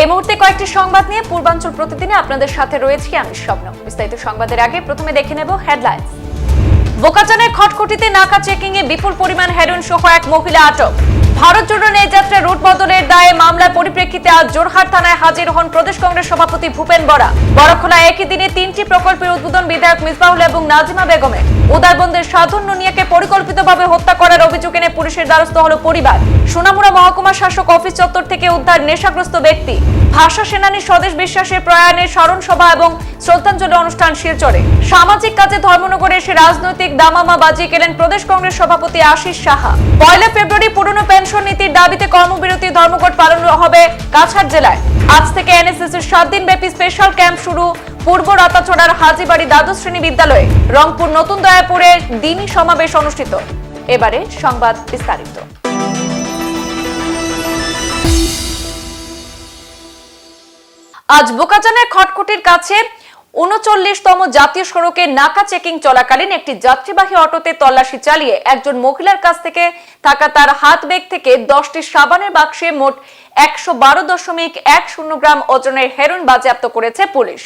এই মুহূর্তে কয়েকটি সংবাদ নিয়ে পূর্বাঞ্চল প্রতিদিনে আপনাদের সাথে রয়েছি আমি স্বপ্ন। বিস্তারিত সংবাদের আগে প্রথমে দেখে নেব হেডলাইন বোকাচানের খটখটিতে নাকা চেকিং এ বিপুল পরিমাণ হেরোইন সহ এক মহিলা আটক। ভারত জোড়ো নিয়ে যাত্রা রুট বদলের দায়ে মামলার পরিপ্রেক্ষিতে আজ জোরহাট থানায় হাজির হন প্রদেশ কংগ্রেস সভাপতি ভূপেন বরা। বড়খোলা একই দিনে তিনটি প্রকল্পের উদ্বোধন বিধায়ক মিসবাহুল এবং নাজিমা বেগমের উদারবন্দের সাধন নুনিয়াকে পরিকল্পিতভাবে হত্যা করার অভিযোগ এনে পুলিশের দ্বারস্থ হল পরিবার। সোনামুড়া মহকুমা শাসক অফিস চত্বর থেকে উদ্ধার নেশাগ্রস্ত ব্যক্তি। ভাষা সেনানী স্বদেশ বিশ্বাসের প্রয়াণের স্মরণ সভা এবং শ্রদ্ধাঞ্জলি অনুষ্ঠান শিলচরে। সামাজিক কাজে ধর্মনগরে এসে রাজনৈতিক দামামা বাজিয়ে গেলেন প্রদেশ কংগ্রেস সভাপতি আশিস সাহা। পয়লা ফেব্রুয়ারি পুরনো পেনশন নীতির দাবিতে কর্মবিরতি ধর্মঘট পালন হবে কাছাড় জেলায়। আজ থেকে এনএসএস সাত দিন ব্যাপী স্পেশাল ক্যাম্প শুরু পূর্ব রাতাছড়ার হাজিবাড়ি দ্বাদশ শ্রেণি বিদ্যালয়ে। রংপুর নতুন দয়াপুরে দিনই সমাবেশ অনুষ্ঠিত। এবারে সংবাদ বিস্তারিত। আজ বোকাজানের খটখটির কাছে উনচল্লিশতম জাতীয় সড়কে নাকা চেকিং চলাকালীন একটি যাত্রীবাহী অটোতে তল্লাশি চালিয়ে একজন মহিলার কাছ থেকে থাকা তার হাত ব্যাগ থেকে দশটি সাবানের বাক্সে মোট একশো বারো দশমিক এক শূন্য গ্রাম ওজনের হেরোইন বাজেয়াপ্ত করেছে পুলিশ।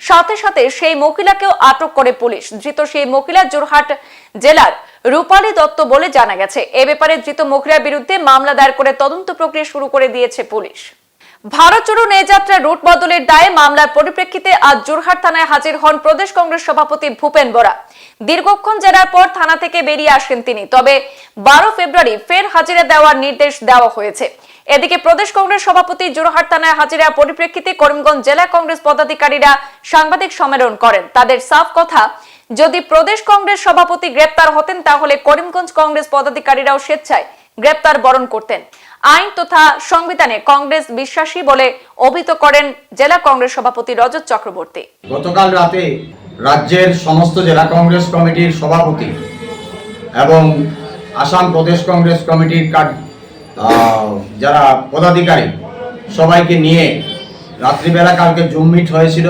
সাথে সাথে সেই মহিলাকেও আটক করে পুলিশ। ধৃত সেই মহিলা জোরহাট জেলার রূপালী দত্ত বলে জানা গেছে। এ ব্যাপারে ধৃত মহিলার বিরুদ্ধে মামলা দায়ের করে তদন্ত প্রক্রিয়া শুরু করে দিয়েছে পুলিশ। ভারত জোড়ো যাত্রা রুট বদলের দায়ে মামলার পরিপ্রেক্ষিতে আজ জোরহাট থানায় হাজির হন প্রদেশ কংগ্রেস সভাপতি ভূপেন বরা। দীর্ঘক্ষণ জেরার পর থানা থেকে বেরিয়ে আসেন তিনি। তবে বারো ফেব্রুয়ারি ফের হাজিরা দেওয়ার নির্দেশ দেওয়া হয়েছে। এদিকে প্রদেশ কংগ্রেস সভাপতি জোরহাট থানায় হাজিরার পরিপ্রেক্ষিতে করিমগঞ্জ জেলা কংগ্রেস পদাধিকারীরা সাংবাদিক সম্মেলন করেন। তাদের সাফ কথা, যদি প্রদেশ কংগ্রেস সভাপতি গ্রেপ্তার হতেন তাহলে করিমগঞ্জ কংগ্রেস পদাধিকারীরাও স্বেচ্ছায় গ্রেপ্তার বরণ করতেন। আইন তথা সংবিধানে কংগ্রেস বিশ্বাসী বলে অভিহিত করেন জেলা কংগ্রেস সভাপতি রজত চক্রবর্তী। গতকাল রাতে রাজ্যের সমস্ত জেলা কংগ্রেস কমিটির সভাপতি এবং আসাম প্রদেশ কংগ্রেস কমিটির যারা পদাধিকারী, সবাইকে নিয়ে রাত্রিবেলা কালকে জুম মিট হয়েছিল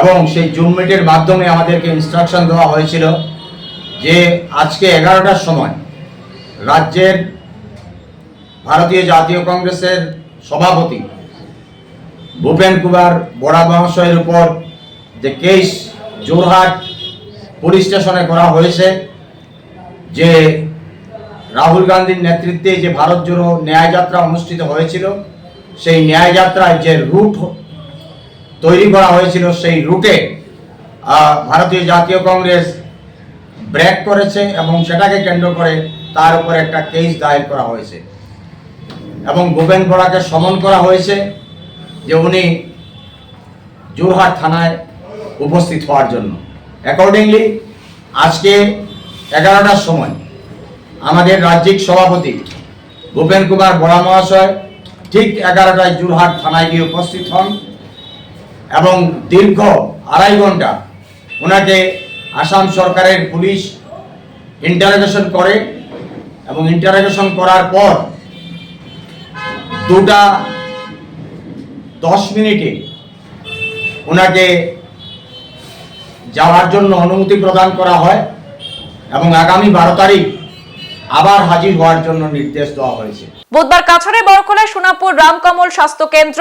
এবং সেই জুম মিটের মাধ্যমে আমাদেরকে ইনস্ট্রাকশন দেওয়া হয়েছিল যে আজকে এগারোটার সময় রাজ্যের ভারতীয় জাতীয় কংগ্রেসের সভাপতি ভূপেন কুমার বড়া মহাশয়ের উপর যে কেস জোরহাট পুলিশ স্টেশনে করা হয়েছে, যে রাহুল গান্ধীর নেতৃত্বে যে ভারত জোড়ো ন্যায়যাত্রা অনুষ্ঠিত হয়েছিল, সেই ন্যায়যাত্রায় যে রুট তৈরি করা হয়েছিল, সেই রুটে ভারতীয় জাতীয় কংগ্রেস ব্রেক করেছে এবং সেটাকে কেন্দ্র করে তার উপর একটা কেস দায়ের করা হয়েছে। এবং ভূপেন বড়াকে সমন করা হয়েছে যে উনি জোরহাট থানায় উপস্থিত হওয়ার জন্য। অ্যাকর্ডিংলি আজকে এগারোটার সময় আমাদের রাজ্যিক সভাপতি ভূপেন কুমার বড়া মহাশয় ঠিক এগারোটায় জোরহাট থানায় গিয়ে উপস্থিত হন এবং দীর্ঘ আড়াই ঘণ্টা ওনাকে আসাম সরকারের পুলিশ ইন্টারোগেশন করে এবং ইন্টারোগেশন করার পর দুটা দশ মিনিটে ওনাকে যাওয়ার জন্য অনুমতি প্রদান করা হয় এবং আগামী বারো তারিখ আবার হাজির হওয়ার জন্য নির্দেশ দেওয়া হয়েছে। বুধবার কাছরে বড়খোলায় সোনাপুর রামকমল স্বাস্থ্য কেন্দ্র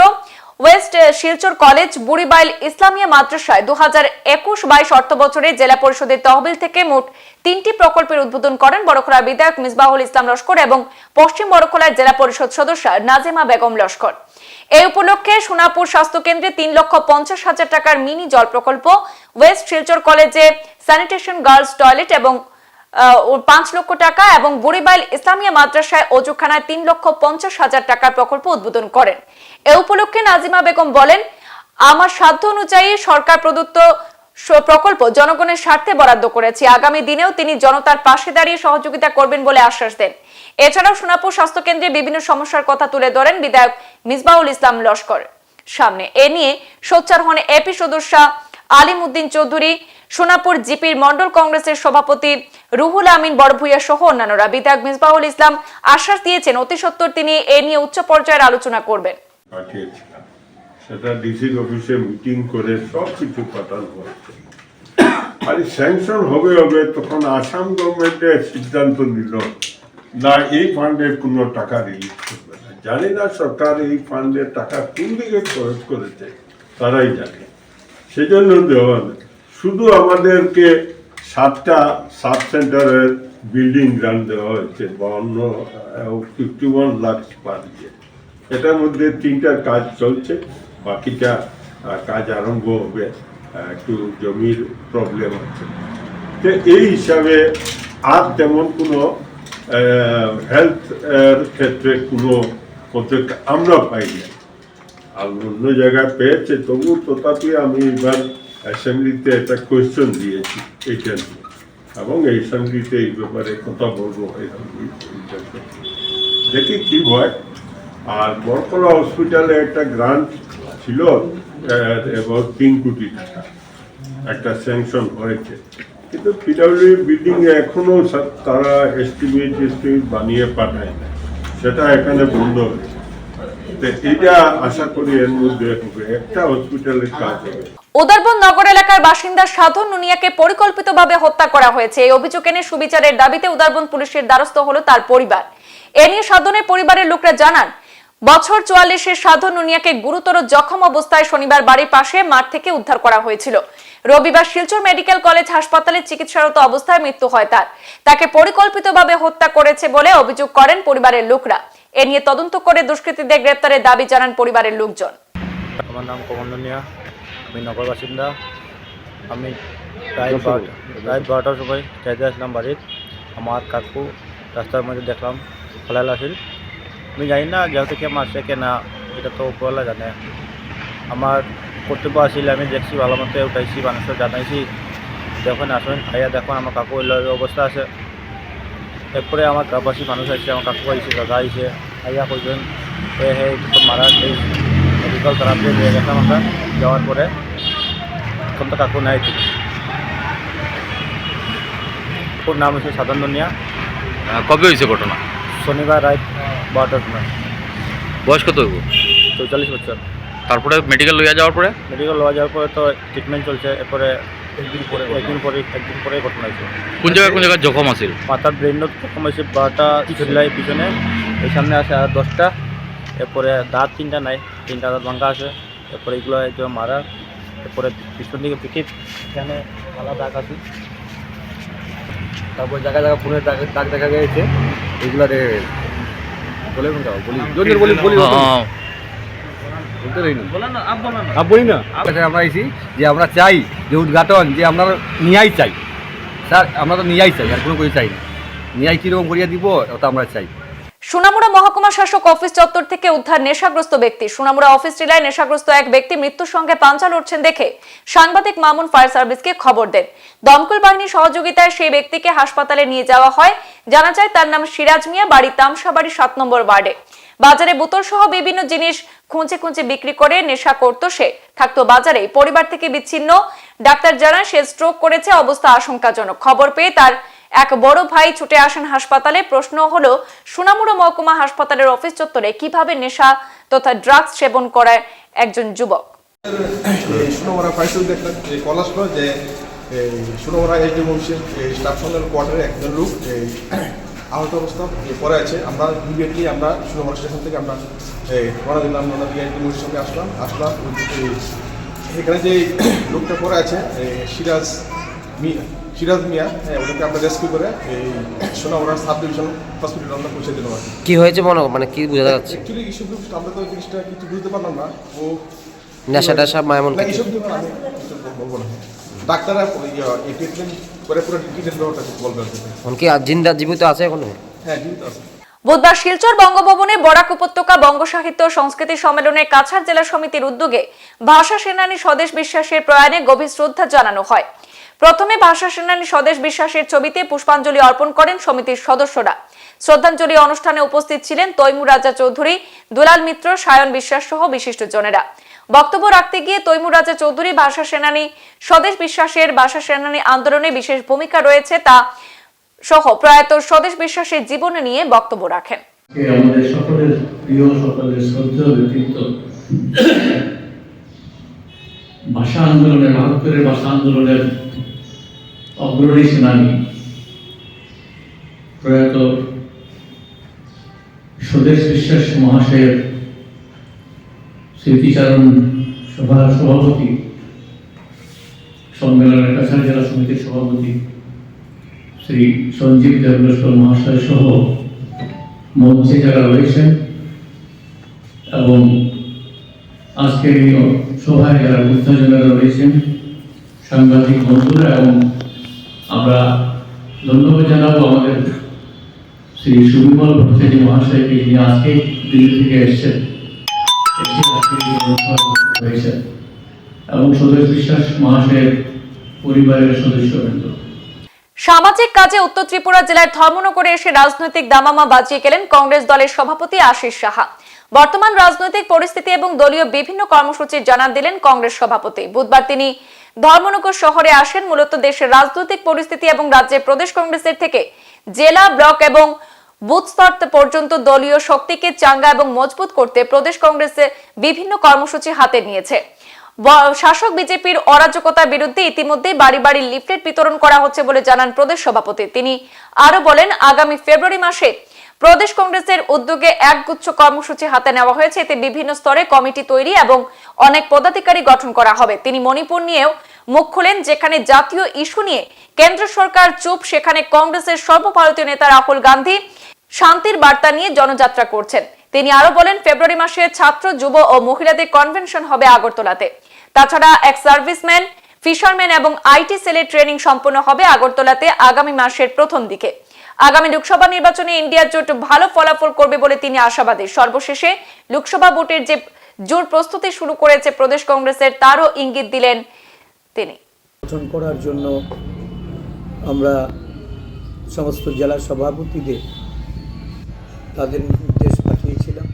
ওয়েস্ট শিলচর কলেজ, বুড়িবাইল ইসলামিয়া মাদ্রাসায় দু হাজার একুশ বাইশ অর্থ বছরে জেলা পরিষদের তহবিল থেকে মোট তিনটি প্রকল্পের উদ্বোধন করেন বড়খোলার বিধায়ক মিসবাহুল ইসলাম লস্কর এবং পশ্চিম বড়খোলার জেলা পরিষদ সদস্য নাজিমা বেগম লস্কর। এই উপলক্ষে সোনাপুর স্বাস্থ্য কেন্দ্রে তিন লক্ষ পঞ্চাশ হাজার টাকার মিনি জল প্রকল্প, ওয়েস্ট শিলচর কলেজে স্যানিটেশন গার্লস টয়লেট এবং পাঁচ লক্ষ টাকা এবং বুড়িবাইল ইসলামিয়া মাদ্রাসায় অজুখানায় তিন লক্ষ পঞ্চাশ হাজার টাকার প্রকল্প উদ্বোধন করেন। এ উপলক্ষে নাজিমা বেগম বলেন, আমার সাধ্য অনুযায়ী সরকার প্রদত্ত প্রকল্প জনগণের স্বার্থে বরাদ্দ করেছি। আগামী দিনেও তিনি জনতার পাশে দাঁড়িয়ে সহযোগিতা করবেন বলে আশ্বাস দেন। এছাড়াও সোনাপুর স্বাস্থ্য কেন্দ্রে বিভিন্ন সমস্যার কথা তুলে ধরেন বিধায়ক মিসবাউল ইসলাম লস্কর। সামনে এ নিয়ে সোচ্চার হন এপি সদস্য আলিম উদ্দিন চৌধুরী সোনাপুর জিপির মন্ডল কংগ্রেসের সভাপতি রুহুল আমিন বড়ভুইয়া সহ অন্যান্যরা। বিধায়ক মিসবাহুল ইসলাম আশ্বাস দিয়েছেন, অতি সত্বর তিনি এ নিয়ে উচ্চ পর্যায়ের আলোচনা করবেন। সেটা ডিসি অফিসে মিটিং করে সব কিছু পাঠানো হয়েছে। স্যাংশন হবে হবে, তখন আসাম গভর্নমেন্টের সিদ্ধান্ত নিল, না এই ফান্ডে কোনো টাকা রিলিজ করবে না। জানি না সরকার এই ফান্ডের টাকা কোন দিকে খরচ করেছে, তারাই জানে। সেজন্য দেওয়া। শুধু আমাদেরকে সাতটা সাব সেন্টারের বিল্ডিং গ্রান্ট দেওয়া হয়েছে, বাউন্ন ফিফটি ওয়ান লাখ পার এটার মধ্যে তিনটা কাজ চলছে, বাকিটা কাজ আরম্ভ হবে একটু জমির প্রবলেম আছে। তো এই হিসাবে আর তেমন কোনো হেলথ ক্ষেত্রে কোনো প্রজেক্ট আমরা পাই না আর অন্য জায়গায় পেয়েছে তবু তথাপি আমি এবার অ্যাসেম্বলিতে একটা কোয়েশ্চেন দিয়েছি এইটা নিয়ে এবং এই অ্যাসেম্বলিতে এই ব্যাপারে কথা বলব দেখি কি হয়। আর বরকলা হসপিটালে একটা গ্রান্ট ছিল তিন কোটি টাকা। একটা স্যাংশন হয়েছে। কিন্তু পিডাব্লিউ বিল্ডিং এখনও তারা এস্টিমেট এস্টিমেট বানিয়ে পাঠায় না সেটা এখানে বন্ধ হয়েছে। এটা আশা করি এর মধ্যে একটা হসপিটালের কাজ হবে। উদারবন নগর এলাকার বাসিন্দা সাধন নুনিয়াকে পরিকল্পিতভাবে হত্যা করা হয়েছে। এই অভিযোগ এনে সুবিচারের দাবিতে উদারবন পুলিশের দ্বারস্থ হলো তার পরিবার। এ নিয়ে সাধনের পরিবারের লোকরা জানান, বছর চুয়াল্লিশের সাধন নুনিয়াকে গুরুতর জখম অবস্থায় শনিবার বাড়ির পাশে মাঠ থেকে উদ্ধার করা হয়েছিল। রবিবার শিলচর মেডিকেল কলেজ হাসপাতালে চিকিৎসারত অবস্থায় মৃত্যু হয় তার। তাকে পরিকল্পিতভাবে হত্যা করেছে বলে অভিযোগ করেন পরিবারের লোকরা। এ নিয়ে তদন্ত করে দুষ্কৃতীদের গ্রেপ্তারের দাবি জানান পরিবারের লোকজন। আমার নাম কমন্দনিয়া আমি নগর বাসিন্দা। আমি প্রায় বারো- প্রায় বারোটার সময় চাইতে আসলাম বাড়ির আমার কাকু রাস্তার মধ্যে দেখলাম ফেলাল আসিল আমি জানি না যেহেতু কে মারছে কে না এটা তো উপরওয়ালা জানে। আমার কর্তব্য আসিল আমি দেখছি ভালো মতো উঠাইছি মানুষের জানাইছি। যখন আসেন খাইয়া দেখুন আমার কাকু অবস্থা আছে। এরপরে আমার গ্রামবাসী মানুষ আছে আমার কাকু আইছে দাদা আইছে আইয়া কইছেন এ, হে মারা মেডিকেল থেরাপি নিয়ে গেছিলাম আমরা যাওয়ার পরে। এখন তো কাকু নাই। ওর নাম হচ্ছে সাধন দুনিয়া। কবে হয়েছে ঘটনা? শনিবার রাত বারোটার সময়। বয়স কত হইব? চৌচল্লিশ বছর। তারপরে মেডিকেল লইয়া যাওয়ার পরে? মেডিকেল লওয়া যাওয়ার পরে তো ট্রিটমেন্ট চলছে এরপরে একদিন পরে একদিন পরে একদিন পরে ঘটনা হয়েছে। কোন জায়গায় কোন জায়গায় জখম আছিল? মাথার ব্রেনত প্রথম হয়েছে বারোটা চুলাই পিছনে। এই সামনে আছে আর দশটা। এরপরে দাঁত তিনটা নাই। তিনটা দাঁত ভাঙ্গা আছে। এরপরে এগুলো একদম মারা। এরপরে পিছন দিকে পিঠিত এখানে আলাদা দাগ আছে। তারপর জায়গা জায়গা ফোনের দাগ দাগ দেখা গেছে এগুলো রে বলে বলি জোর বলি না আমরা আইছি যে আমরা চাই যে উদ্ঘাটন যে আমরা নিয়াই চাই। স্যার আমরা তো নিয়াই চাই আর কোনো কিছু চাই না। নিয়াই কীরকম করিয়া দিব ওটা আমরা চাই। সোনামুড়া মহকুমা শাসক অফিস চত্বর থেকে উদ্ধার নেশাগ্রস্ত ব্যক্তি। সোনামুড়া অফিস টিলায় নেশাগ্রস্ত এক ব্যক্তি মৃত্যুর সঙ্গে পাঞ্চা লড়ছেন দেখে সাংবাদিক মামুন ফায়ার সার্ভিসকে খবর দেন। দমকল বাহিনীর সহযোগিতায় সেই ব্যক্তিকে হাসপাতালে নিয়ে যাওয়া হয়। জানা যায়, তার নাম সিরাজ মিয়া, বাড়ি তামসাবাড়ি সাত নম্বর ওয়ার্ডে। বাজারে বোতল সহ বিভিন্ন জিনিস খুঁজে খুঁজে বিক্রি করে নেশা করত সে। থাকতো বাজারে, পরিবার থেকে বিচ্ছিন্ন। ডাক্তার জানান সে স্ট্রোক করেছে, অবস্থা আশঙ্কাজনক। খবর পেয়ে তার এক বড় ভাই ছুটে আসেন হাসপাতালে। প্রশ্ন হলো, সোনামুড়া মহকুমা হাসপাতালের অফিস চত্বরে কীভাবে নেশা তথা ড্রাগস সেবন করায় একজন যুবক? আহত অবস্থা পরে আছে। আমরা ইমিডিয়েটলি আমরা সোনামরা স্টেশন থেকে আমরা রওনা দিলাম রওনা দিয়ে এইচ ডি সঙ্গে আসলাম। আসলাম এখানে যে লোকটা পরে আছে সিরাজ মিয়া সিরাজ মিয়া হ্যাঁ ওটাকে আমরা রেস্কিউ করে এই সাব ডিভিশন হসপিটালে আমরা পৌঁছে দিলাম আর কি। হয়েছে মনে মানে কি বোঝা যাচ্ছে? অ্যাকচুয়ালি এইসব আমরা তো জিনিসটা কিছু বুঝতে পারলাম না। ও নেশা টেশা এইসব আমি বলব না। ডাক্তাররা এই ট্রিটমেন্ট করে পুরো বলবে কি। জিন্দা জীবিত আছে এখন? হ্যাঁ জীবিত আছে। বুধবার শিলচর বঙ্গভবনে বরাক উপত্যকা বঙ্গ সাহিত্য সংস্কৃতি সম্মেলনে কাছাড় জেলা সমিতির উদ্যোগে ভাষা সেনানী স্বদেশ বিশ্বাসের প্রয়াণে গভীর শ্রদ্ধা জানানো হয়। প্রথমে ভাষা সেনানী স্বদেশ বিশ্বাসের ছবিতে পুষ্পাঞ্জলি অর্পণ করেন সমিতির সদস্যরা। শ্রদ্ধাঞ্জলি অনুষ্ঠানে উপস্থিত ছিলেন তৈমুর রাজা চৌধুরী, দুলাল মিত্র, সায়ন বিশ্বাস সহ বিশিষ্টজনেরা। বক্তব্য রাখতে গিয়ে তৈমুর রাজা চৌধুরী ভাষা সেনানী, স্বদেশ বিশ্বাসের ভাষা সেনানী আন্দোলনে বিশেষ ভূমিকা রয়েছে তা সহ প্রয়াত স্বদেশ বিশ্বাসের জীবনে নিয়ে বক্তব্য রাখেন। আমাদের সকলের প্রিয়, সকলের শ্রদ্ধেয় ব্যক্তিত্ব। ভাষা আন্দোলনের বাহাত্তরের ভাষা আন্দোলনের অগ্রণী সেনানী, প্রয়াত স্বদেশ বিশ্বাস মহাশয়ের স্মৃতিচারণ সভার সভাপতি, সম্মেলনের কাছাড় জেলা সমিতির সভাপতি শ্রী সঞ্জীব দেবলস্কর মহাশয় সহ মঞ্চে যারা রয়েছেন এবং আজকের এই সভায় যারা বুদ্ধাজনেরা রয়েছেন, সাংবাদিক বন্ধুরা এবং আমরা ধন্যবাদ জানাব আমাদের শ্রী সুবিমল ভট্টাচার্য মহাশয়কে যিনি আজকে দিল্লি থেকে এসেছেন। হয়েছেন। এবং স্বদেশ বিশ্বাস মহাশয়ের পরিবারের সদস্যবৃন্দ। সামাজিক কাজে উত্তর ত্রিপুরা জেলার ধর্মনগরে এসে রাজনৈতিক দামামা বাজিয়ে গেলেন কংগ্রেস দলের সভাপতি আশিস সাহা। বর্তমান রাজনৈতিক পরিস্থিতি এবং দলীয় বিভিন্ন কর্মসূচির জানান দিলেন কংগ্রেস সভাপতি। বুধবার তিনি ধর্মনগর শহরে আসেন, মূলত দেশের রাজনৈতিক পরিস্থিতি এবং রাজ্যের প্রদেশ কংগ্রেসের থেকে জেলা ব্লক এবং বুথ স্তর পর্যন্ত দলীয় শক্তিকে চাঙ্গা এবং মজবুত করতে প্রদেশ কংগ্রেসে বিভিন্ন কর্মসূচি হাতে নিয়েছে। শাসক বিজেপির অরাজকতার বিরুদ্ধে ইতিমধ্যেই বাড়ি বাড়ি লিফলেট বিতরণ করা হচ্ছে বলে জানান প্রদেশ সভাপতি। তিনি আরও বলেন, আগামী ফেব্রুয়ারি মাসে প্রদেশ কংগ্রেসের উদ্যোগে একগুচ্ছ কর্মসূচি হাতে নেওয়া হয়েছে। এতে বিভিন্ন স্তরে কমিটি তৈরি এবং অনেক পদাধিকারী গঠন করা হবে। তিনি মণিপুর নিয়েও মুখ খুলেন, যেখানে জাতীয় ইস্যু নিয়ে কেন্দ্র সরকার চুপ, সেখানে কংগ্রেসের সর্বভারতীয় নেতা রাহুল গান্ধী শান্তির বার্তা নিয়ে জনযাত্রা করছেন। তিনি আরও বলেন, ফেব্রুয়ারি মাসে ছাত্র, যুব ও মহিলাদের কনভেনশন হবে আগরতলাতে। তাছাড়া এক সার্ভিসম্যান, ফিশারম্যান এবং আইটি সেলের ট্রেনিং সম্পন্ন হবে আগরতলাতে আগামী মাসের প্রথম দিকে। আগামী লোকসভা নির্বাচনে ইন্ডিয়া জোট ভালো ফলাফল করবে বলে তিনি আশাবাদী। সর্বশেষে লোকসভা ভোটের যে জোর প্রস্তুতি শুরু করেছে প্রদেশ কংগ্রেসের, তারও ইঙ্গিত দিলেন তিনি। করার জন্য আমরা সমস্ত জেলা সভাপতিদের তাদের নির্দেশ পাঠিয়েছিলাম।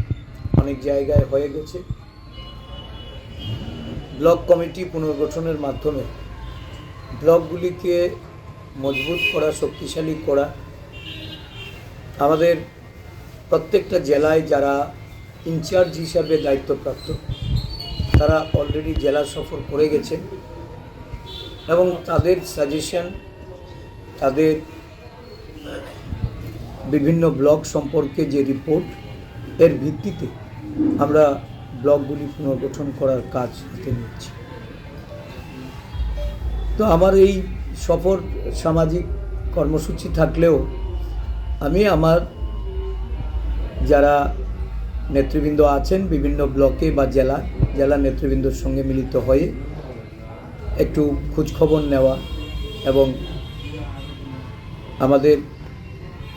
অনেক জায়গায় হয়ে গেছে। ব্লক কমিটি পুনর্গঠনের মাধ্যমে ব্লকগুলিকে মজবুত করা, শক্তিশালী করা আমাদের প্রত্যেকটা জেলায় যারা ইনচার্জ হিসাবে দায়িত্বপ্রাপ্ত, তারা অলরেডি জেলা সফর করে গেছে এবং তাদের সাজেশন তাদের বিভিন্ন ব্লক সম্পর্কে যে রিপোর্ট এর ভিত্তিতে আমরা ব্লকগুলি পুনর্গঠন করার কাজ হাতে নিচ্ছি। তো আমার এই সফর সামাজিক কর্মসূচি থাকলেও আমি আমার যারা নেতৃবৃন্দ আছেন বিভিন্ন ব্লকে বা জেলা জেলা নেতৃবৃন্দর সঙ্গে মিলিত হয়ে একটু খোঁজখবর নেওয়া এবং আমাদের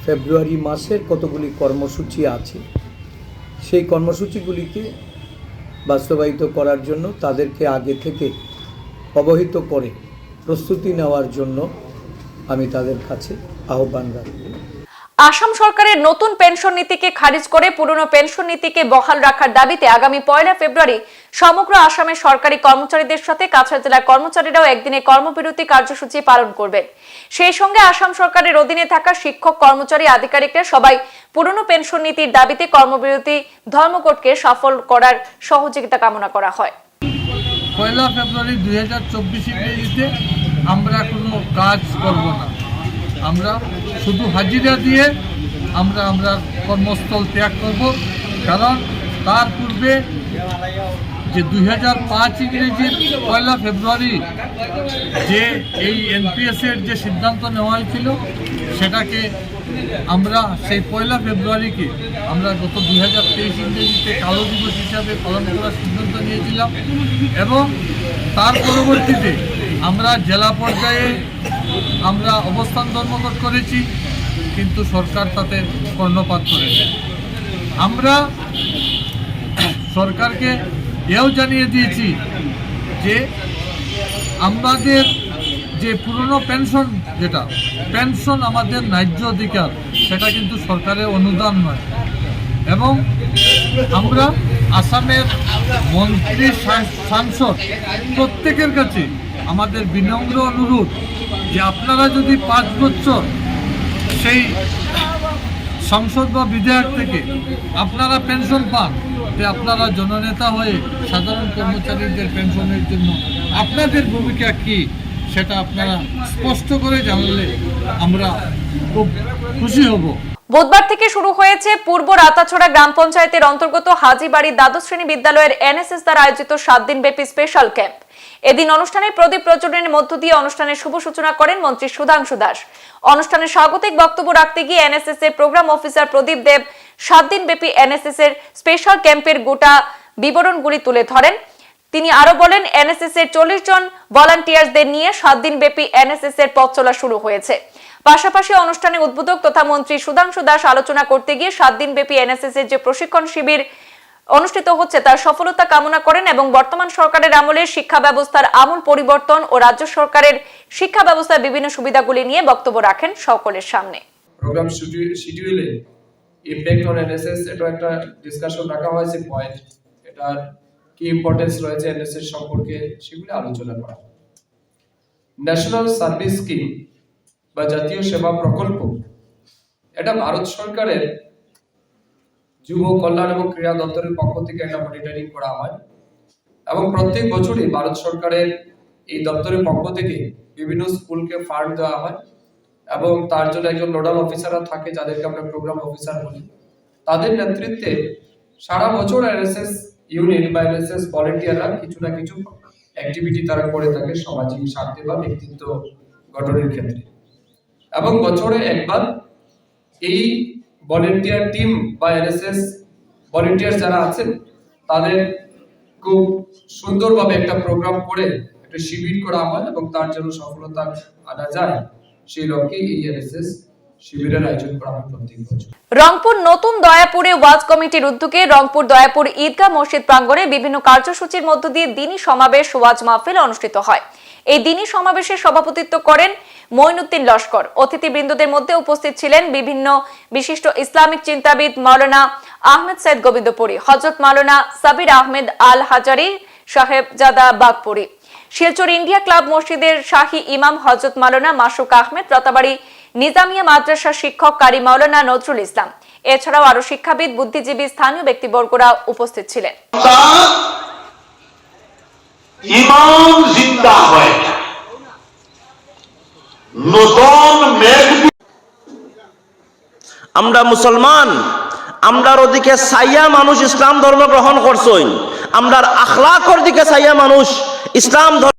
ফেব্রুয়ারি মাসের কতগুলি কর্মসূচি আছে, সেই কর্মসূচিগুলিকে বাস্তবায়িত করার জন্য তাদেরকে আগে থেকে অবহিত করে প্রস্তুতি নেওয়ার জন্য আমি তাদের কাছে আহ্বান রাখব আসাম সরকারের নতুন পেনশন নীতিকে খারিজ করে পুরনো পেনশন নীতিকে বহাল রাখার দাবিতে আগামী পয়লা ফেব্রুয়ারি সমগ্র আসামের সরকারি কর্মচারীদের সাথে কাছাড় জেলার কর্মচারীরাও একদিনে কর্মবিরতি কার্যসূচি পালন করবেন। সেই সঙ্গে আসাম সরকারের অধীনে থাকা শিক্ষক, কর্মচারী, আধিকারিকরা সবাই পুরনো পেনশন নীতির দাবিতে কর্মবিরতি ধর্মঘটকে সফল করার সহযোগিতা কামনা করা হয়। পয়লা ফেব্রুয়ারি দুই হাজার আমরা কোনো কাজ করব না। আমরা শুধু হাজিরা দিয়ে আমরা আমরা কর্মস্থল ত্যাগ করব। কারণ তার পূর্বে যে দুই হাজার পাঁচ ইংরেজির পয়লা ফেব্রুয়ারি যে এই এনপিএসের যে সিদ্ধান্ত নেওয়া হয়েছিল, সেটাকে আমরা সেই পয়লা ফেব্রুয়ারিকে আমরা গত দুই হাজার তেইশ ইংরেজিতে কালো দিবস হিসাবে পালন করার সিদ্ধান্ত নিয়েছিলাম এবং তার পরবর্তীতে আমরা জেলা পর্যায়ে আমরা অবস্থান ধর্মঘট করেছি, কিন্তু সরকার তাতে কর্ণপাত করেছে। আমরা সরকারকে এও জানিয়ে দিয়েছি যে আমাদের যে পুরনো পেনশন যেটা, পেনশন আমাদের ন্যায্য অধিকার, সেটা কিন্তু সরকারের অনুদান নয়। এবং আমরা আসামের মন্ত্রী সাংসদ প্রত্যেকের কাছে আমাদের বিনম্র অনুরোধ যে আপনারা যদি পাঁচ বছর সেই সংসদ বা বিধায়ক থেকে আপনারা পেনশন পান যে আপনারা জননেতা হয়ে সাধারণ কর্মচারীদের পেনশনের জন্য আপনাদের ভূমিকা কি সেটা আপনারা স্পষ্ট করে জানলে আমরা খুব খুশি হব। বুধবার থেকে শুরু হয়েছে পূর্ব রাতাছড়া গ্রাম পঞ্চায়েতের অন্তর্গত হাজিবাড়ি দ্বাদশ শ্রেণি বিদ্যালয়ের এনএসএস দ্বারা আয়োজিত সাত দিনব্যাপী স্পেশাল ক্যাম্প এদিন অনুষ্ঠানে প্রদীপ প্রজ্বলনের মধ্য দিয়ে অনুষ্ঠানের শুভ সূচনা করেন মন্ত্রী সুধাংশু দাস। অনুষ্ঠানে স্বাগতিক বক্তব্য রাখতে গিয়ে এনএসএস এর প্রোগ্রাম অফিসার প্রদীপ দেব সাত দিনব্যাপী এনএসএস এর স্পেশাল ক্যাম্পের গোটা বিবরণগুলি তুলে ধরেন। তিনি আরও বলেন এনএসএস এর চল্লিশ জন ভলান্টিয়ার্সদের নিয়ে সাত দিন ব্যাপী এনএসএস এর পথ চলা শুরু হয়েছে। পাশাপাশি অনুষ্ঠানে উদ্বোধক তথা মন্ত্রী সুধাংশু দাস আলোচনা করতে গিয়ে সাত দিন ব্যাপী এনএসএস এর যে প্রশিক্ষণ শিবির অনুষ্ঠিত হচ্ছে তার সফলতা কামনা করেন এবং বর্তমান সরকারের আমলে শিক্ষা ব্যবস্থার আমূল পরিবর্তন ও রাজ্য সরকারের শিক্ষা ব্যবস্থার বিভিন্ন সুবিধাগুলি নিয়ে বক্তব্য রাখেন সকলের সামনে। প্রোগ্রাম শিডিউলে ইম্প্যাক্ট অন এনএসএস এটা একটা ডিসকাশন রাখা হয়েছে পয়েন্ট এটার কি ইম্পর্টেন্স রয়েছে এনএসএস সম্পর্কে সেগুলি আলোচনা করা ন্যাশনাল সার্ভিস স্কিম বা জাতীয় সেবা প্রকল্প, এটা ভারত সরকারের যুব কল্যাণ এবং ক্রীড়া দপ্তরের পক্ষ থেকে একটা মনিটরিং করা হয়। এবং প্রত্যেক বছরই ভারত সরকারের এই দপ্তরের পক্ষ থেকে বিভিন্ন স্কুলকে ফান্ড দেওয়া হয় এবং তার জন্য একজন নোডাল অফিসাররা থাকে, যাদেরকে আমরা প্রোগ্রাম অফিসার বলি। তাদের নেতৃত্বে সারা বছর এনএসএস ইউনিট বা এনএসএস ভলেন্টিয়াররা কিছু না কিছু অ্যাক্টিভিটি তারা করে থাকে সামাজিক, স্বার্থে বা ব্যক্তিত্ব গঠনের ক্ষেত্রে। এবং বছরে একবার এই ভলেন্টিয়ার টিম বা এনএসএস ভলেন্টিয়ার যারা আছেন, তাদের খুব সুন্দরভাবে একটা প্রোগ্রাম করে, একটা শিবির করা হয় এবং তার জন্য সফলতা আনা যায়। সেই লক্ষ্যে এই এনএসএস শিবিরের আয়োজন করা হয় প্রত্যেক বছর। রংপুর নতুন দয়াপুরে ওয়াজ কমিটির উদ্যোগে রংপুর দয়াপুর ঈদগাহ মসজিদ প্রাঙ্গণে বিভিন্ন কার্যসূচির মধ্য দিয়ে দিনী সমাবেশ ওয়াজ মাহফিল অনুষ্ঠিত হয়। এই দিনী সমাবেশে সভাপতিত্ব করেন মঈনুদ্দিন লস্কর। অতিথিবৃন্দদের মধ্যে উপস্থিত ছিলেন বিভিন্ন বিশিষ্ট ইসলামিক চিন্তাবিদ মাওলানা আহমেদ সৈয়দ গোবিন্দপুরী হজরত মাওলানা সাবির আহমেদ আল হাজারি সাহেব জাদা বাগপুরী। শিলচর ইন্ডিয়া ক্লাব মসজিদের শাহী ইমাম হজরত মাওলানা মাসুক আহমেদ, রতাবাড়ি নিজামিয়া মাদ্রাসা শিক্ষক কারি মাওলানা নজরুল ইসলাম। এছাড়াও আরও শিক্ষাবিদ, বুদ্ধিজীবী, স্থানীয় ব্যক্তিবর্গরা উপস্থিত ছিলেন। ইমাম জিন্দা হয়। নতুন মেঘ আমরা মুসলমান আমরার ওদিকে সাইয়া মানুষ ইসলাম ধর্ম গ্রহণ করছই আমরার আখলাকর দিকে সাইয়া মানুষ ইসলাম ধর্ম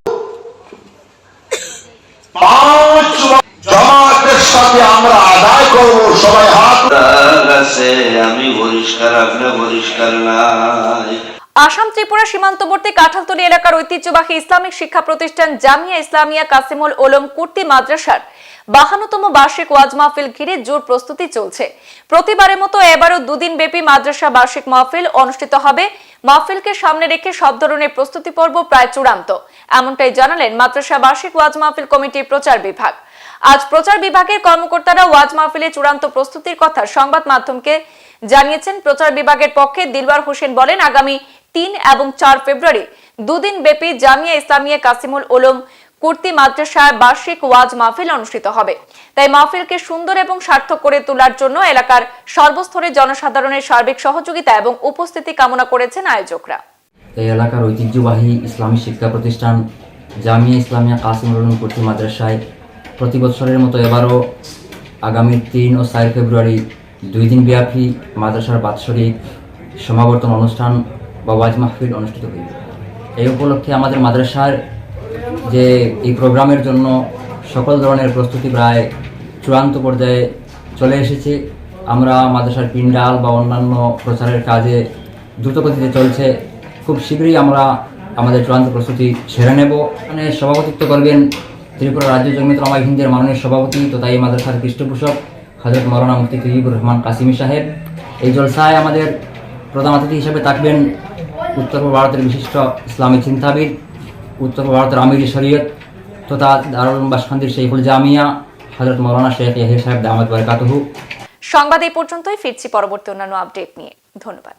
আমরা আদায় করব সবাই হাত আমি পরিষ্কার আপনি পরিষ্কার নাই। আসাম ত্রিপুরা সীমান্তবর্তী কাঁঠালতলী এলাকার ঐতিহ্যবাহী ইসলামিক শিক্ষা প্রতিষ্ঠান জামিয়া ইসলামিয়া কাসিমুল ওলম কুর্তি মাদ্রাসার বাহান্নতম বার্ষিক ওয়াজ মাহফিল ঘিরে জোর প্রস্তুতি চলছে। প্রতিবারের মতো এবারও দুদিন ব্যাপী মাদ্রাসা বার্ষিক মাহফিল অনুষ্ঠিত হবে। মাহফিলকে সামনে রেখে সব ধরনের প্রস্তুতি পর্ব প্রায় চূড়ান্ত। এমনটাই জানালেন মাদ্রাসা বার্ষিক ওয়াজ মাহফিল কমিটির প্রচার বিভাগ। আজ প্রচার বিভাগের কর্মকর্তারা ওয়াজ মাহফিলে চূড়ান্ত প্রস্তুতির কথা সংবাদ মাধ্যমকে জানিয়েছেন প্রচার বিভাগের পক্ষে দিলওয়ার হোসেন বলেন, আগামী তিন এবং চার ফেব্রুয়ারি দুদিন ব্যাপী জামিয়া ইসলামিয়া কাসিমুল ওলম কুর্তি মাদ্রাসায় বার্ষিক ওয়াজ মাহফিল অনুষ্ঠিত হবে। তাই মাহফিলকে সুন্দর এবং সার্থক করে তোলার জন্য এলাকার সর্বস্তরের জনসাধারণের সার্বিক সহযোগিতা এবং উপস্থিতি কামনা করেছেন আয়োজকরা। এই এলাকার ঐতিহ্যবাহী ইসলামী শিক্ষা প্রতিষ্ঠান জামিয়া ইসলামিয়া কাসিমুল উলুম কুর্তি মাদ্রাসায় প্রতি বছরের মতো এবারও আগামী তিন ও চার ফেব্রুয়ারি দুই দিন ব্যাপী মাদ্রাসার বাৎসরিক সমাবর্তন অনুষ্ঠান বা ওয়াজ মাহফিল অনুষ্ঠিত হইবে এই উপলক্ষে আমাদের মাদ্রাসার যে এই প্রোগ্রামের জন্য সকল ধরনের প্রস্তুতি প্রায় চূড়ান্ত পর্যায়ে চলে এসেছে। আমরা মাদ্রাসার পিন্ডাল বা অন্যান্য প্রচারের কাজে দ্রুতগতিতে চলছে। খুব শীঘ্রই আমরা আমাদের চূড়ান্ত প্রস্তুতি সেরে নেব। এখানে সভাপতিত্ব করবেন ত্রিপুরা রাজ্য জমিয়ত রমা হিন্দের মাননীয় সভাপতি তথা এই মাদ্রাসার পৃষ্ঠপোষক হজরত মৌলানা মুফতি তৈবুর রহমান কাসিমি সাহেব। এই জলসায় আমাদের প্রধান অতিথি হিসেবে থাকবেন উত্তর ভারতের বিশিষ্ট ইসলামী চিন্তাবিদ, উত্তর ভারতের আমির শরীয়ত তথা দারুল বাসখান্দির শেখুল জামিয়া হজরত মৌলানা শেখ ইয়াহির সাহেব দামাদ বারকাতহু। সংবাদ এই পর্যন্তই, ফিরছি পরবর্তী অন্যান্য আপডেট নিয়ে। ধন্যবাদ।